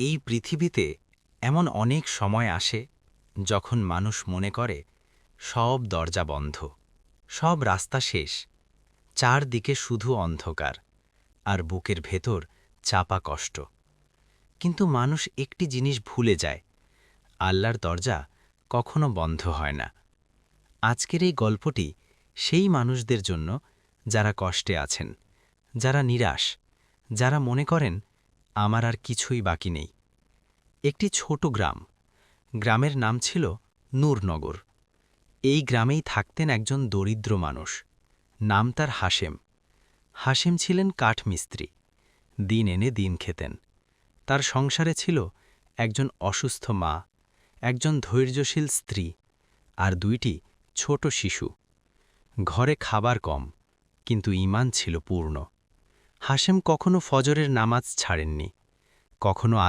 এই পৃথিবীতে এমন অনেক সময় আসে যখন মানুষ মনে করে সব দরজা বন্ধ, সব রাস্তা শেষ, চারদিকে শুধু অন্ধকার আর বুকের ভেতর চাপা কষ্ট। কিন্তু মানুষ একটি জিনিস ভুলে যায়, আল্লাহর দরজা কখনো বন্ধ হয় না। আজকের এই গল্পটি সেই মানুষদের জন্য যারা কষ্টে আছেন, যারা নিরাশ, যারা মনে করেন আমার আর কিছুই বাকি নেই। একটি ছোট গ্রাম। গ্রামের নাম ছিল নূরনগর। এই গ্রামেই থাকতেন একজন দরিদ্র মানুষ। নাম তার হাসেম হাসেম ছিলেন কাঠমিস্ত্রি দিন এনে দিন খেতেন। তার সংসারে ছিল একজন অসুস্থ মা, একজন ধৈর্যশীল স্ত্রী আর দুইটি ছোট শিশু। ঘরে খাবার কম, কিন্তু ঈমান ছিল পূর্ণ। হাসেম কখনো ফজরের নামাজ ছাড়েননি কখনো